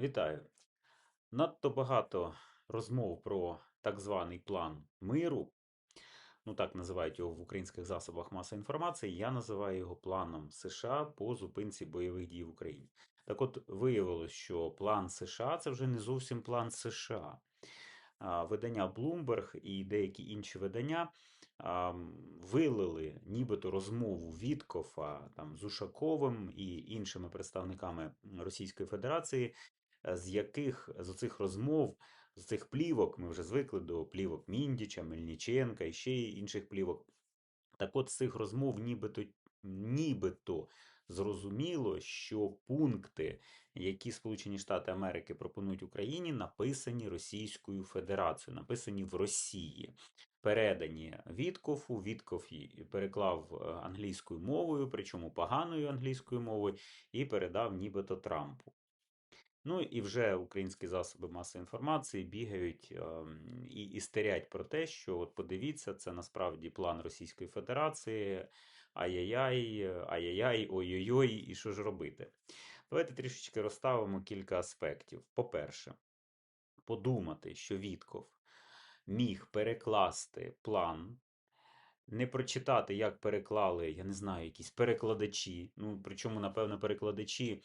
Вітаю! Надто багато розмов про так званий план миру. Ну, так називають його в українських засобах масової інформації. Я називаю його планом США по зупинці бойових дій в Україні. Так от виявилось, що план США це вже не зовсім план США. Видання Bloomberg і деякі інші видання вилили нібито розмову Віткофа там, з Ушаковим і іншими представниками Російської Федерації з яких з оцих розмов, з цих плівок, ми вже звикли до плівок Міндіча, Мельниченка і ще інших плівок. Так от з цих розмов нібито, нібито зрозуміло, що пункти, які Сполучені Штати Америки пропонують Україні, написані Російською Федерацією, написані в Росії. Передані Віткофу, Віткоф переклав е, англійською мовою, причому поганою англійською мовою, і передав нібито Трампу. Ну і вже українські засоби масової інформації бігають ем, і істерять про те, що от подивіться, це насправді план Російської Федерації. Ай-яй-яй, ай-яй-яй, ой-ой-ой, і що ж робити? Давайте трішечки розставимо кілька аспектів. По-перше, подумати, що Вітков міг перекласти план, не прочитати, як переклали, я не знаю, якісь перекладачі. Ну, причому, напевно, перекладачі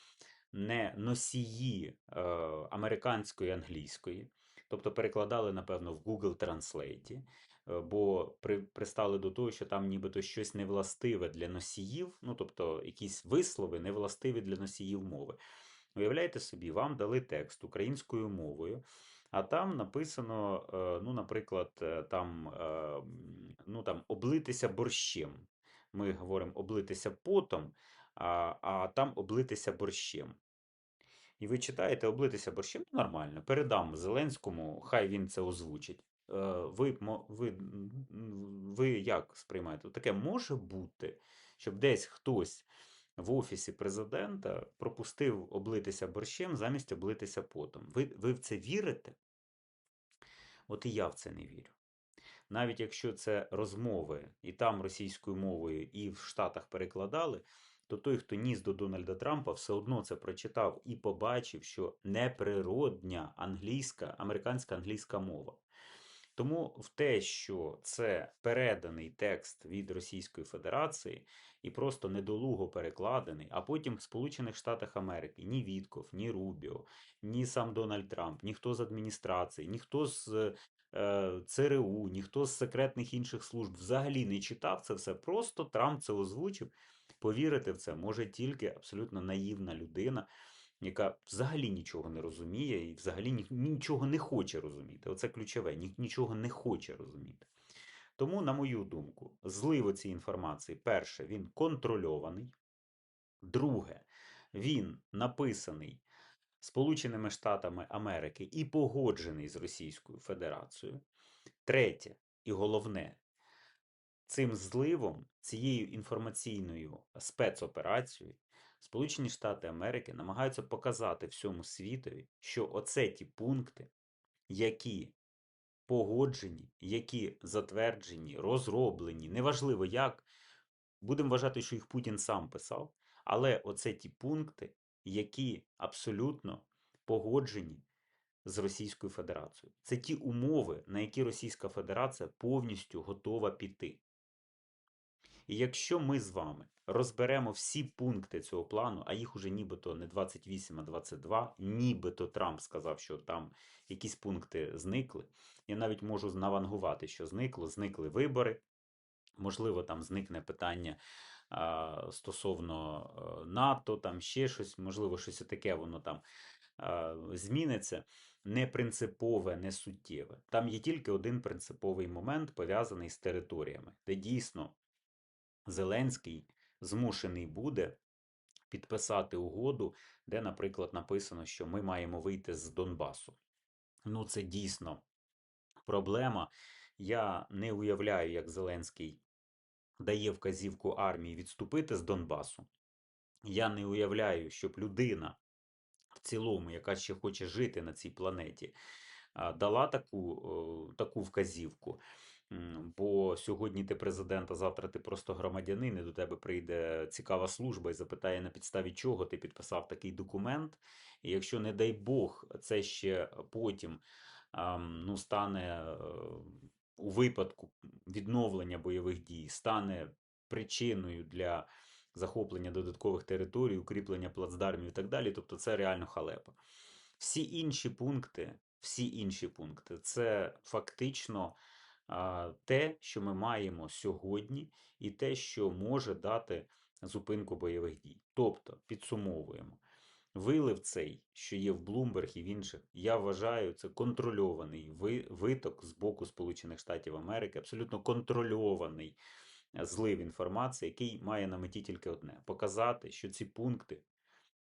не носії е, американської англійської, тобто перекладали, напевно, в Google Translate, е, бо при, пристали до того, що там нібито щось невластиве для носіїв, ну тобто якісь вислови невластиві для носіїв мови. Уявляєте собі, вам дали текст українською мовою, а там написано, е, ну, наприклад, е, там, е, ну, там облитися борщем. Ми говоримо облитися потом, а, а там облитися борщем. І ви читаєте облитися борщем нормально. Передам Зеленському, хай він це озвучить. Е, Ви, ви, ви як сприймаєте? Таке може бути, щоб десь хтось в офісі президента пропустив облитися борщем замість облитися потом. Ви, ви в це вірите? От і я в це не вірю. Навіть якщо це розмови і там російською мовою, і в Штатах перекладали, то той, хто ніс до Дональда Трампа, все одно це прочитав і побачив, що неприродня англійська, американська англійська мова. Тому в те, що це переданий текст від Російської Федерації і просто недолуго перекладений, а потім в Сполучених Штатах Америки ні Вітков, ні Рубіо, ні сам Дональд Трамп, ніхто з адміністрації, ніхто з е, ЦРУ, ніхто з секретних інших служб взагалі не читав це все. Просто Трамп це озвучив. Повірити в це може тільки абсолютно наївна людина, яка взагалі нічого не розуміє і взагалі нічого не хоче розуміти. Оце ключове, ні- нічого не хоче розуміти. Тому, на мою думку, злив цієї інформації, перше, він контрольований. Друге, він написаний Сполученими Штатами Америки і погоджений з Російською Федерацією. Третє, і головне, цим зливом, цією інформаційною спецоперацією, Сполучені Штати Америки намагаються показати всьому світові, що оце ті пункти, які погоджені, які затверджені, розроблені, неважливо як, будемо вважати, що їх Путін сам писав, але оце ті пункти, які абсолютно погоджені з Російською Федерацією. Це ті умови, на які Російська Федерація повністю готова піти. І якщо ми з вами розберемо всі пункти цього плану, а їх уже нібито не 28, а 22, нібито Трамп сказав, що там якісь пункти зникли. Я навіть можу навангувати, що зникло, зникли вибори. Можливо, там зникне питання а, стосовно е, НАТО, там ще щось, можливо, щось таке воно там а, зміниться. Не принципове, не суттєве. Там є тільки один принциповий момент, пов'язаний з територіями, де дійсно Зеленський змушений буде підписати угоду, де, наприклад, написано, що ми маємо вийти з Донбасу. Ну, це дійсно проблема. Я не уявляю, як Зеленський дає вказівку армії відступити з Донбасу. Я не уявляю, щоб людина в цілому, яка ще хоче жити на цій планеті, дала таку, таку вказівку. Бо сьогодні ти президент, а завтра ти просто громадянин, і до тебе прийде цікава служба і запитає, на підставі чого ти підписав такий документ. І якщо, не дай Бог, це ще потім ну, стане е, у випадку відновлення бойових дій, стане причиною для захоплення додаткових територій, укріплення плацдармів і так далі, тобто це реально халепа. Всі інші пункти, всі інші пункти це фактично те, що ми маємо сьогодні, і те, що може дати зупинку бойових дій. Тобто, підсумовуємо. Вилив цей, що є в Bloomberg і в інших, я вважаю, це контрольований виток з боку Сполучених Штатів Америки, абсолютно контрольований е, злив інформації, який має на меті тільки одне: показати, що ці пункти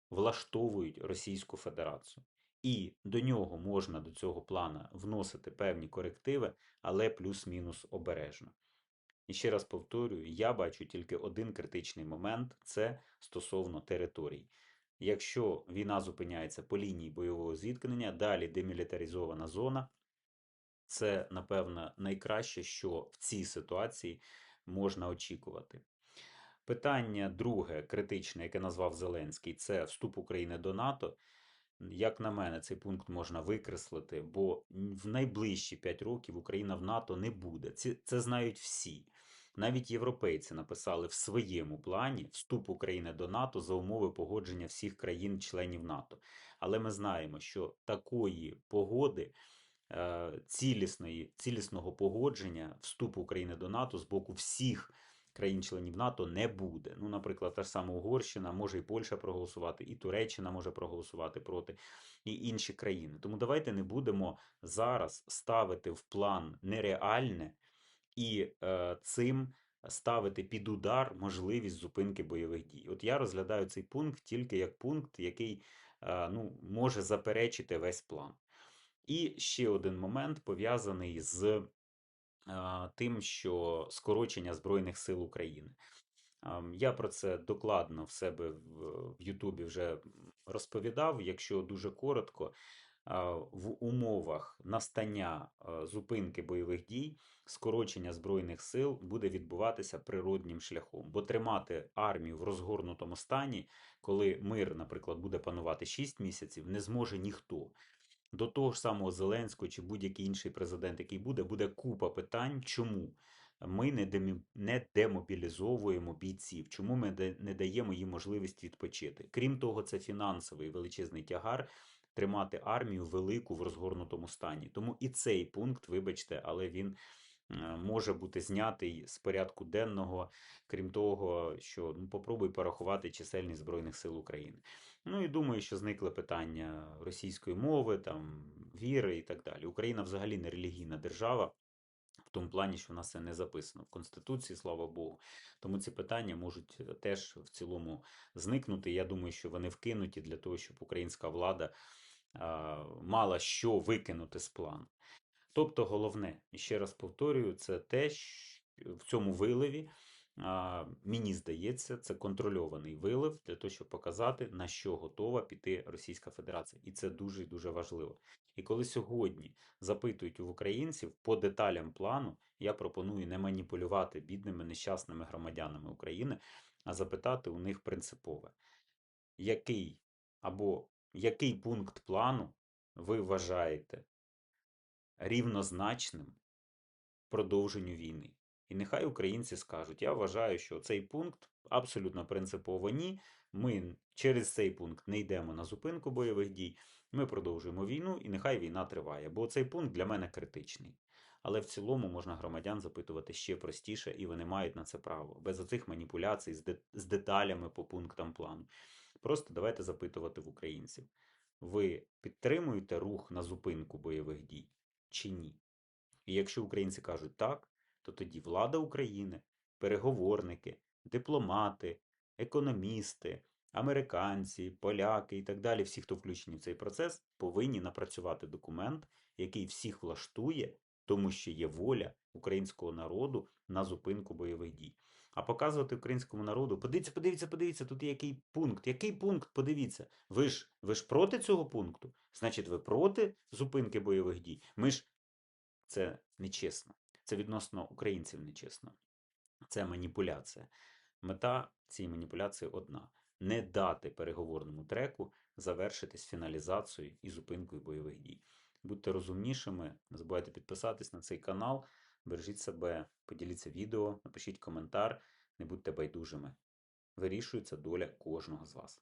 влаштовують Російську Федерацію. І до нього можна до цього плана вносити певні корективи, але плюс-мінус обережно. І ще раз повторюю, я бачу тільки один критичний момент це стосовно територій. Якщо війна зупиняється по лінії бойового зіткнення, далі демілітаризована зона, це, напевно, найкраще, що в цій ситуації можна очікувати. Питання друге, критичне, яке назвав Зеленський, це вступ України до НАТО. Як на мене, цей пункт можна викреслити, бо в найближчі 5 років Україна в НАТО не буде. Це, це знають всі. Навіть європейці написали в своєму плані вступ України до НАТО за умови погодження всіх країн-членів НАТО. Але ми знаємо, що такої погоди, е, цілісної, цілісного погодження вступу України до НАТО з боку всіх країн-членів НАТО не буде. Ну, наприклад, та ж сама Угорщина, може і Польща проголосувати, і Туреччина може проголосувати проти, і інші країни. Тому давайте не будемо зараз ставити в план нереальне і е, цим ставити під удар можливість зупинки бойових дій. От я розглядаю цей пункт тільки як пункт, який е, ну, може заперечити весь план. І ще один момент пов'язаний з тим, що скорочення Збройних сил України. Я про це докладно в себе в Ютубі вже розповідав. Якщо дуже коротко, в умовах настання зупинки бойових дій, скорочення Збройних сил буде відбуватися природнім шляхом, бо тримати армію в розгорнутому стані, коли мир, наприклад, буде панувати 6 місяців, не зможе ніхто до того ж самого Зеленського чи будь-який інший президент, який буде, буде купа питань, чому ми не, демі... не демобілізовуємо бійців, чому ми не даємо їм можливість відпочити. Крім того, це фінансовий величезний тягар тримати армію велику в розгорнутому стані. Тому і цей пункт, вибачте, але він е, може бути знятий з порядку денного, крім того, що ну, попробуй порахувати чисельність Збройних сил України. Ну і думаю, що зникли питання російської мови, там, віри і так далі. Україна взагалі не релігійна держава. В тому плані, що в нас це не записано в Конституції, слава Богу. Тому ці питання можуть е, теж в цілому зникнути. Я думаю, що вони вкинуті для того, щоб українська влада а, мала що викинути з плану. Тобто, головне, ще раз повторюю, це те, що в цьому виливі, мені здається, це контрольований вилив для того, щоб показати, на що готова піти Російська Федерація. І це дуже дуже важливо. І коли сьогодні запитують у українців по деталям плану, я пропоную не маніпулювати бідними нещасними громадянами України, а запитати у них принципове, який або який пункт плану ви вважаєте рівнозначним продовженню війни. І нехай українці скажуть, я вважаю, що цей пункт абсолютно принципово ні. Ми через цей пункт не йдемо на зупинку бойових дій, ми продовжуємо війну, і нехай війна триває, бо цей пункт для мене критичний. Але в цілому можна громадян запитувати ще простіше, і вони мають на це право, без оцих маніпуляцій з, деталями по пунктам плану. Просто давайте запитувати в українців: ви підтримуєте рух на зупинку бойових дій чи ні? І якщо українці кажуть так, то тоді влада України, переговорники, дипломати, економісти, американці, поляки і так далі, всі, хто включені в цей процес, повинні напрацювати документ, який всіх влаштує, тому що є воля українського народу на зупинку бойових дій. А показувати українському народу, подивіться, подивіться, подивіться, тут є який пункт. Який пункт? Подивіться. Ви ж ви ж проти цього пункту? Значить, ви проти зупинки бойових дій? Ми ж це нечесно. Це відносно українців нечесно. Це маніпуляція. Мета цієї маніпуляції одна: не дати переговорному треку завершитись фіналізацією і зупинкою бойових дій. Будьте розумнішими, не забувайте підписатись на цей канал, бережіть себе, поділіться відео, напишіть коментар, не будьте байдужими. Вирішується доля кожного з вас.